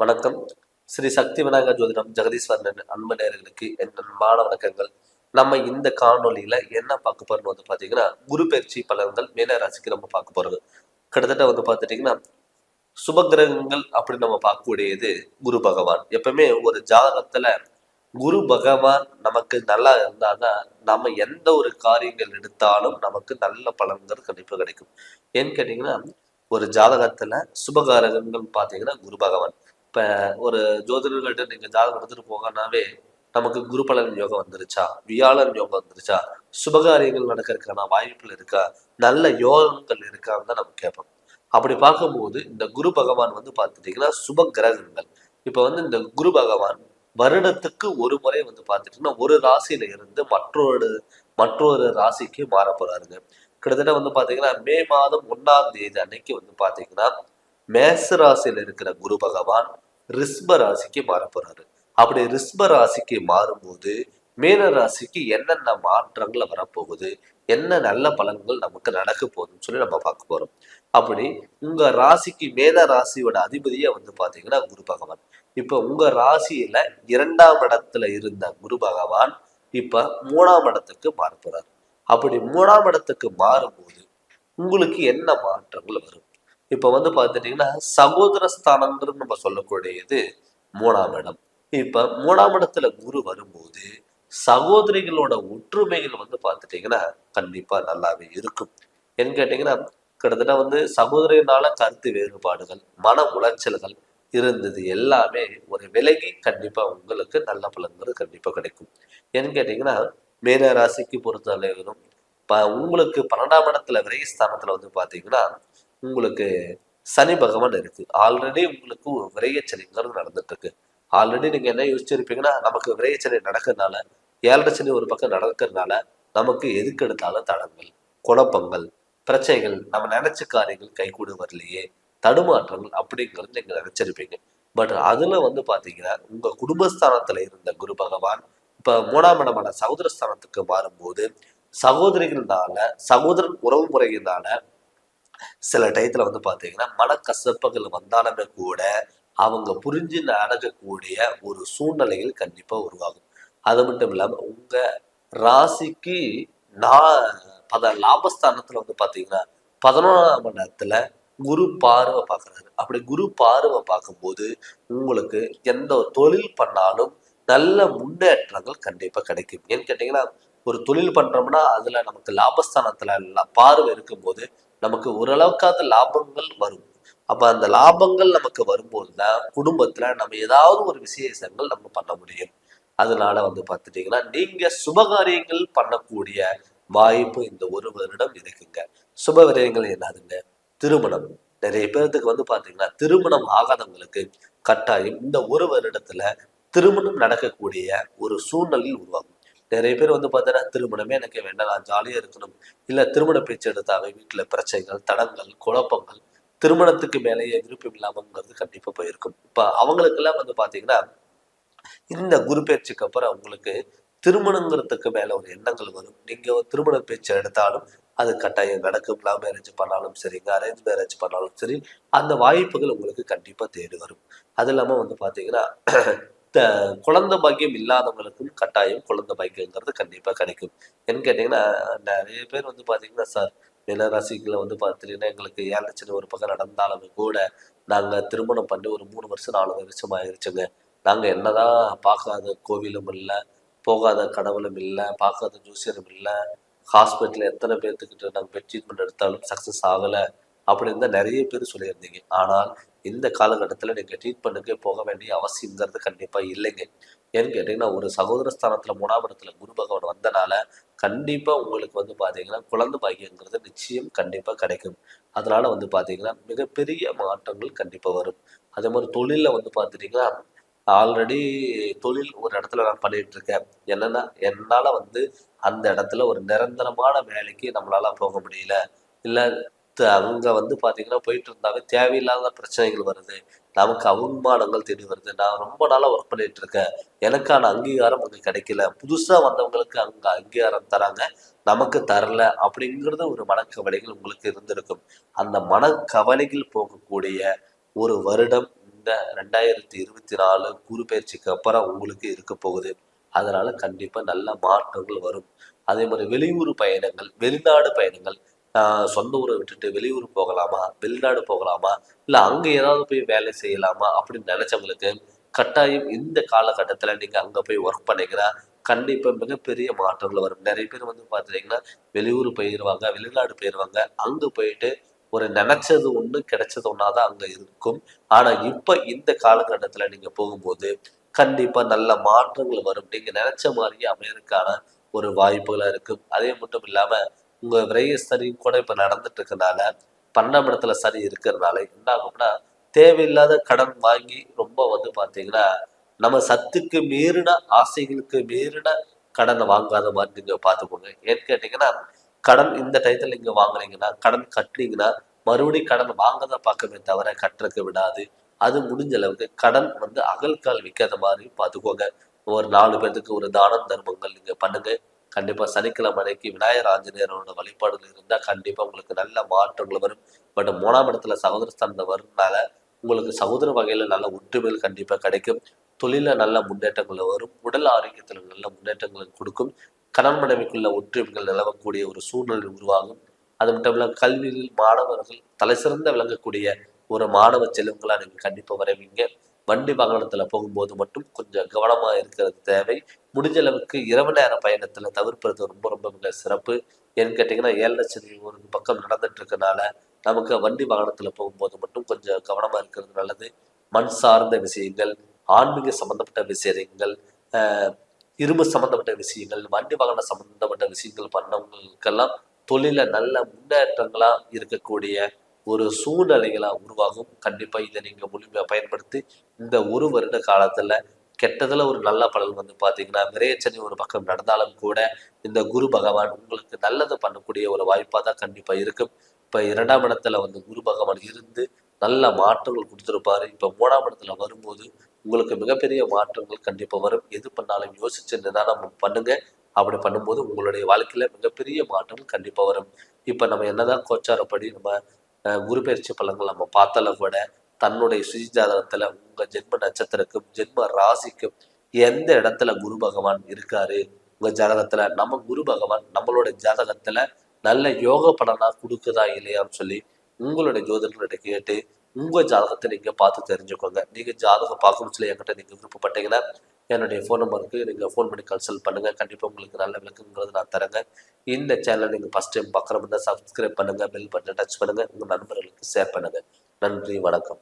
வணக்கம். ஸ்ரீ சக்தி விநாயகர் ஜோதிடம் ஜெகதீஸ்வரன் அன்பு நேர்களுக்கு என் அன்பான வணக்கங்கள். நம்ம இந்த காணொளியில என்ன பார்க்க போறோம்னு வந்து பாத்தீங்கன்னா குரு பயிற்சி பலன்கள் மீன ராசிக்கு நம்ம பார்க்க போறது. கிட்டத்தட்ட வந்து பார்த்துட்டீங்கன்னா சுபகிரகங்கள் அப்படின்னு நம்ம பார்க்கக்கூடியது குரு பகவான். எப்பவுமே ஒரு ஜாதகத்துல குரு பகவான் நமக்கு நல்லா இருந்தாதான் நம்ம எந்த ஒரு காரியங்கள் எடுத்தாலும் நமக்கு நல்ல பலன்கள் கண்டிப்பாக கிடைக்கும். ஏன்னு கேட்டீங்கன்னா ஒரு ஜாதகத்துல சுபகாரகங்கள் பார்த்தீங்கன்னா குரு பகவான். இப்ப ஒரு ஜோதிடர்கள்ட்ட நீங்க ஜாதகம் எடுத்துட்டு போகனாவே நமக்கு குரு பலன் யோகம் வந்துருச்சா? வியாழன் யோகம் வந்துருச்சா? சுபகாரியங்கள் நடக்கிறதுக்கான வாய்ப்புகள் இருக்கா? நல்ல யோகங்கள் இருக்கான்னு தான் நம்ம கேட்போம். அப்படி பார்க்கும்போது இந்த குரு பகவான் வந்து பார்த்துட்டீங்கன்னா சுப கிரகங்கள். இப்ப வந்து இந்த குரு பகவான் வருடத்துக்கு ஒரு முறை வந்து பார்த்துட்டீங்கன்னா ஒரு ராசியில இருந்து மற்றொரு மற்றொரு ராசிக்கு மாற போறாருங்க கிட்டத்தட்ட வந்து பாத்தீங்கன்னா மே மாதம் ஒன்னாம் தேதி அன்னைக்கு வந்து பாத்தீங்கன்னா மேச ராசியில இருக்கிற குரு பகவான் ரிஸ்ப ராசிக்கு மாற போறாரு அப்படி ரிஸ்ப ராசிக்கு மாறும்போது மீன ராசிக்கு என்னென்ன மாற்றங்கள் வரப்போகுது? என்ன நல்ல பலன்கள் நமக்கு நடக்க போகுதுன்னு சொல்லி நம்ம பார்க்க போறோம். அப்படி உங்க ராசிக்கு மேன ராசியோட அதிபதியா வந்து பாத்தீங்கன்னா குரு பகவான். இப்ப உங்க ராசியில இரண்டாம் இடத்துல இருந்த குரு பகவான் இப்ப மூணாம் இடத்துக்கு மாற போறாரு அப்படி மூணாம் இடத்துக்கு மாறும்போது உங்களுக்கு என்ன மாற்றங்கள் வரும்? இப்ப வந்து பார்த்துட்டிங்கன்னா சகோதர ஸ்தானம்னு நம்ம சொல்லக்கூடியது மூணாம் இடம். இப்ப மூணாம் இடத்துல குரு வரும்போது சகோதரிகளோட ஒற்றுமைகள் வந்து பாத்துட்டீங்கன்னா கண்டிப்பா நல்லாவே இருக்கும். ஏன்னு கேட்டீங்கன்னா கிட்டத்தட்ட வந்து சகோதரினால கருத்து வேறுபாடுகள் மன உளைச்சல்கள் இருந்தது எல்லாமே ஒரு விலகி கண்டிப்பா உங்களுக்கு நல்ல பலன்கள் கண்டிப்பா கிடைக்கும். ஏன்னு கேட்டீங்கன்னா மீன ராசிக்கு பொறுத்தளவிலும் இப்போ உங்களுக்கு பன்னெண்டாம் இடத்துல விரயஸ்தானத்துல வந்து பாத்தீங்கன்னா உங்களுக்கு சனி பகவான் இருக்கு. ஆல்ரெடி உங்களுக்கு விரையச்சனிங்கிறது நடந்துட்டு இருக்கு ஆல்ரெடி நீங்க என்ன யோசிச்சிருப்பீங்கன்னா நமக்கு விரையச்சனை நடக்கிறதுனால ஏழரை சனி ஒரு பக்கம் நடக்கிறதுனால நமக்கு எதுக்கு எடுத்தாலும் தடங்கள் குழப்பங்கள் பிரச்சனைகள் நம்ம நினைச்ச காரியங்கள் கைகூட வரலையே தடுமாற்றங்கள் அப்படிங்கிறது நீங்க நினைச்சிருப்பீங்க. பட் அதுல வந்து பாத்தீங்கன்னா உங்க குடும்பஸ்தானத்துல இருந்த குரு பகவான் இப்ப மூணாம் இடமான சகோதரஸ்தானத்துக்கு மாறும்போது சகோதரிகள்னால சகோதரன் உறவு முறையினால சில டயத்துல வந்து பாத்தீங்கன்னா மனக்கசப்புகள் வந்தாலுமே கூட அவங்க புரிஞ்சு நடக்கக்கூடிய ஒரு சூழ்நிலைகள் கண்டிப்பா உருவாகும். அது மட்டும் இல்லாம உங்க ராசிக்கு நான் பத லாபஸ்தானத்துல வந்து பாத்தீங்கன்னா பதினொன்றாம் இடத்துல குரு பார்வை பார்க்கறாரு அப்படி குரு பார்வை பார்க்கும்போது உங்களுக்கு எந்த ஒரு தொழில் பண்ணாலும் நல்ல முன்னேற்றங்கள் கண்டிப்பா கிடைக்கும். ஏன்னு கேட்டீங்கன்னா ஒரு தொழில் பண்றோம்னா அதுல நமக்கு லாபஸ்தானத்துல பார்வை இருக்கும்போது நமக்கு ஓரளவுக்காவது லாபங்கள் வரும். அப்ப அந்த லாபங்கள் நமக்கு வரும்போது தான் குடும்பத்துல நம்ம ஏதாவது ஒரு விசேஷங்கள் நம்ம பண்ண முடியும். அதனால வந்து பார்த்துட்டீங்கன்னா நீங்க சுபகாரியங்கள் பண்ணக்கூடிய வாய்ப்பு இந்த ஒரு வருடம் இருக்குங்க. சுபகாரியங்கள் என்னதுங்க? திருமணம். நிறைய பேர்த்துக்கு வந்து பாத்தீங்கன்னா திருமணம் ஆகாதவங்களுக்கு கட்டாயம் இந்த ஒரு வருடத்துல திருமணம் நடக்கக்கூடிய ஒரு சூழ்நிலையில் உருவாகும். நிறைய பேர் வந்து பார்த்தீங்கன்னா திருமணமே எனக்கு வேண்டாம் நான் ஜாலியாக இருக்கணும். இல்ல திருமண பேச்சு எடுத்தாவே வீட்டுல பிரச்சனைகள் தடங்கள் குழப்பங்கள் திருமணத்துக்கு மேலேயே விருப்பம் இல்லாமங்கிறது கண்டிப்பா போயிருக்கும். இப்ப அவங்களுக்கெல்லாம் வந்து பாத்தீங்கன்னா இந்த குரு பேச்சுக்கு அப்புறம் அவங்களுக்கு திருமணங்கிறதுக்கு மேல ஒரு எண்ணங்கள் வரும். நீங்க ஒரு திருமண பேச்சு எடுத்தாலும் அது கட்டாயம் நடக்கும். லவ் மேரேஜ் பண்ணாலும் சரிங்க அரேஞ்ச் மேரேஜ் பண்ணாலும் சரி அந்த வாய்ப்புகள் உங்களுக்கு கண்டிப்பா தேடி வரும். அது இல்லாம வந்து பாத்தீங்கன்னா த- குழந்தை பாக்கியம் இல்லாதவங்களுக்கும் கட்டாயம் குழந்தை பாக்கியங்கிறது கண்டிப்பாக கிடைக்கும். ஏன்னு கேட்டீங்கன்னா நிறைய பேர் வந்து பார்த்தீங்கன்னா சார் நிலராசிகளை வந்து பார்த்தீங்கன்னா எங்களுக்கு ஏழு ஒரு பக்கம் நடந்தாலுமே கூட நாங்கள் திருமணம் பண்ணி ஒரு மூணு வருஷம் நாலு வருஷம் ஆயிடுச்சுங்க நாங்கள் என்னதான் பார்க்காத கோவிலும் இல்லை போகாத கடவுளும் இல்லை பார்க்காத ஜோசியரும் இல்லை ஹாஸ்பிட்டலில் எத்தனை பேர்த்துக்கிட்ட நாங்கள் பெட் ட்ரீட்மெண்ட் எடுத்தாலும் சக்ஸஸ் ஆகலை அப்படின்னு தான் நிறைய பேர் சொல்லியிருந்தீங்க. ஆனால் இந்த காலகட்டத்தில் நீங்கள் ட்ரீட்மெண்ட்டுக்கே போக வேண்டிய அவசியங்கிறது கண்டிப்பாக இல்லைங்க. ஏன்னு கேட்டிங்கன்னா ஒரு சகோதரஸ்தானத்தில் மூணாம் இடத்துல குரு பகவான் வந்தனால கண்டிப்பாக உங்களுக்கு வந்து பார்த்தீங்கன்னா குழந்தை பாக்கியங்கிறது நிச்சயம் கண்டிப்பாக கிடைக்கும். அதனால வந்து பார்த்தீங்கன்னா மிகப்பெரிய மாற்றங்கள் கண்டிப்பாக வரும். அதே மாதிரி தொழிலில் வந்து பார்த்துட்டிங்கன்னா ஆல்ரெடி தொழில் ஒரு இடத்துல நான் பண்ணிட்டு இருக்கேன் என்னன்னா என்னால வந்து அந்த இடத்துல ஒரு நிரந்தரமான வேலைக்கு நம்மளால போக முடியல. இல்ல அவங்க வந்து பார்த்தீங்கன்னா போயிட்டு இருந்தாவே தேவையில்லாத பிரச்சனைகள் வருது. நமக்கு அவமானங்கள் தேடி வருது. நான் ரொம்ப நாளாக ஒர்க் பண்ணிட்டு இருக்கேன் எனக்கான அங்கீகாரம் அங்கே கிடைக்கல. புதுசாக வந்தவங்களுக்கு அங்கே அங்கீகாரம் தராங்க. நமக்கு தரல அப்படிங்கிறது ஒரு மனக்கவலைகள் உங்களுக்கு இருந்திருக்கும். அந்த மனக்கவலைகள் போகக்கூடிய ஒரு வருடம் இந்த ரெண்டாயிரத்தி இருபத்தி நாலு குரு பயிற்சிக்கு அப்புறம் உங்களுக்கு இருக்க போகுது. அதனால கண்டிப்பாக நல்ல மாற்றங்கள் வரும். அதே மாதிரி வெளியூர் பயணங்கள் வெளிநாடு பயணங்கள் சொந்த ஊரை விட்டுட்டு வெளியூர் போகலாமா? வெளிநாடு போகலாமா? இல்ல அங்க ஏதாவது போய் வேலை செய்யலாமா? அப்படின்னு நினைச்சவங்களுக்கு கட்டாயம் இந்த காலகட்டத்துல நீங்க அங்க போய் ஒர்க் பண்ணீங்கன்னா கண்டிப்பா மிகப்பெரிய மாற்றங்கள் வரும். நிறைய பேர் வந்து பாத்தீங்கன்னா வெளியூர் போயிடுவாங்க வெளிநாடு போயிடுவாங்க அங்க போயிட்டு ஒரு நினைச்சது ஒண்ணு கிடைச்சது ஒன்னாதான் அங்க இருக்கும். ஆனா இப்ப இந்த காலகட்டத்துல நீங்க போகும்போது கண்டிப்பா நல்ல மாற்றங்கள் வரும். நீங்க நினைச்ச மாதிரியே அமையறதுக்கான ஒரு வாய்ப்புகளாக இருக்கும் அதே மட்டும் இல்லாம உங்க விரைய சரி கூட இப்ப நடந்துட்டு இருக்கனால பன்னெண்டாம் இடத்துல சரி இருக்கிறதுனால என்ன ஆகும்னா தேவையில்லாத கடன் வாங்கி ரொம்ப வந்து பார்த்தீங்கன்னா நம்ம சத்துக்கு மீறின ஆசைகளுக்கு மீறின கடனை வாங்காத மாதிரி நீங்க பாத்துக்கோங்க. ஏன்னு கேட்டீங்கன்னா கடன் இந்த டயத்தில் நீங்க வாங்குனீங்கன்னா கடன் கட்டுனீங்கன்னா மறுபடியும் கடன் வாங்கத பார்க்கவே தவிர கட்டுறதுக்கு விடாது. அது முடிஞ்ச அளவுக்கு கடன் வந்து அகல்கால் விற்காத மாதிரி பார்த்துக்கோங்க ஒரு நாலு பேர்த்துக்கு ஒரு தானம் தர்மங்கள் நீங்க பண்ணுங்க. கண்டிப்பா சனிக்கிழமை அன்னைக்கு விநாயகர் ஆஞ்சநேயரோட வழிபாடுகள் இருந்தா கண்டிப்பா உங்களுக்கு நல்ல மாற்றங்கள் வரும். பட் மூணாம் இடத்துல சகோதரஸ்தானத்தை வரும்னால உங்களுக்கு சகோதர வகையில நல்ல ஒற்றுமைகள் கண்டிப்பா கிடைக்கும். தொழில நல்ல முன்னேற்றங்கள் வரும். உடல் ஆரோக்கியத்துல நல்ல முன்னேற்றங்களை கொடுக்கும். கணவன் மனைவிக்குள்ள ஒற்றுமைகள் நிலவக்கூடிய ஒரு சூழ்நிலை உருவாகும். அது மட்டும் இல்லாமல் கல்வியில் மாணவர்கள் தலை சிறந்த விளங்கக்கூடிய ஒரு மாணவ செல்வங்களா நீங்க கண்டிப்பா வரைவீங்க. வண்டி வாகனத்துல போகும்போது மட்டும் கொஞ்சம் கவனமா இருக்கிறது தேவை. முடிஞ்ச அளவுக்கு இரவு நேர பயணத்துல தவிர்ப்பது ரொம்ப ரொம்ப மிக சிறப்பு. ஏன்னு கேட்டீங்கன்னா ஏழு லட்சம் ஒரு பக்கம் நடந்துட்டு இருக்கனால நமக்கு வண்டி வாகனத்துல போகும்போது மட்டும் கொஞ்சம் கவனமா இருக்கிறது நல்லது. மண் சார்ந்த விஷயங்கள் ஆன்மீக சம்பந்தப்பட்ட விஷயங்கள் ஆஹ் இரும்பு சம்பந்தப்பட்ட விஷயங்கள் வண்டி வாகன சம்பந்தப்பட்ட விஷயங்கள் பண்ணவங்களுக்கெல்லாம் தொழில நல்ல முன்னேற்றங்களா இருக்கக்கூடிய ஒரு சூழ்நிலைகளா உருவாகும். கண்டிப்பாக இதை நீங்கள் முழுமையாக பயன்படுத்தி இந்த ஒரு வருட காலத்துல கெட்டதில் ஒரு நல்ல பலன் வந்து பார்த்தீங்கன்னா விரையச்சனி ஒரு பக்கம் நடந்தாலும் கூட இந்த குரு பகவான் உங்களுக்கு நல்லது பண்ணக்கூடிய ஒரு வாய்ப்பா தான் கண்டிப்பாக இருக்கும். இப்ப இரண்டாம் இடத்துல வந்து குரு பகவான் இருந்து நல்ல மாற்றங்கள் கொடுத்துருப்பாரு. இப்போ மூணாம் இடத்துல வரும்போது உங்களுக்கு மிகப்பெரிய மாற்றங்கள் கண்டிப்பாக வரும். எது பண்ணாலும் யோசிச்சு நிதானம் பண்ணுங்க. அப்படி பண்ணும்போது உங்களுடைய வாழ்க்கையில மிகப்பெரிய மாற்றங்கள் கண்டிப்பாக வரும். இப்போ நம்ம என்னதான் கோச்சாரப்படி நம்ம அஹ், பலன்கள் நம்ம பார்த்தாலும் விட தன்னுடைய சுய ஜாதகத்துல உங்க ஜென்ம நட்சத்திரக்கும் ஜென்ம ராசிக்கும் எந்த இடத்துல குரு பகவான் இருக்காரு? உங்க ஜாதகத்துல நம்ம குரு பகவான் நம்மளோட ஜாதகத்துல நல்ல யோக பலனா கொடுக்குதா இல்லையான்னு சொல்லி உங்களுடைய ஜோதிடர்கிட்ட கேட்டு உங்க ஜாதகத்தை நீங்க பார்த்து தெரிஞ்சுக்கோங்க. நீங்க ஜாதகம் பார்க்கணும் சொல்லி என்கிட்ட நீங்க விருப்பப்பட்டீங்கன்னா என்னுடைய ஃபோன் நம்பருக்கு நீங்கள் ஃபோன் பண்ணி கன்சல்ட் பண்ணுங்க. கண்டிப்பாக உங்களுக்கு நல்ல விளக்குங்கிறது நான் தரேங்க. இந்த சேனலை நீங்கள் ஃபர்ஸ்ட் டைம் பார்க்குற சப்ஸ்கிரைப் பண்ணுங்கள் பெல் பட்டன் டச் பண்ணுங்க. உங்கள் நண்பர்களுக்கு ஷேர் பண்ணுங்க. நன்றி வணக்கம்.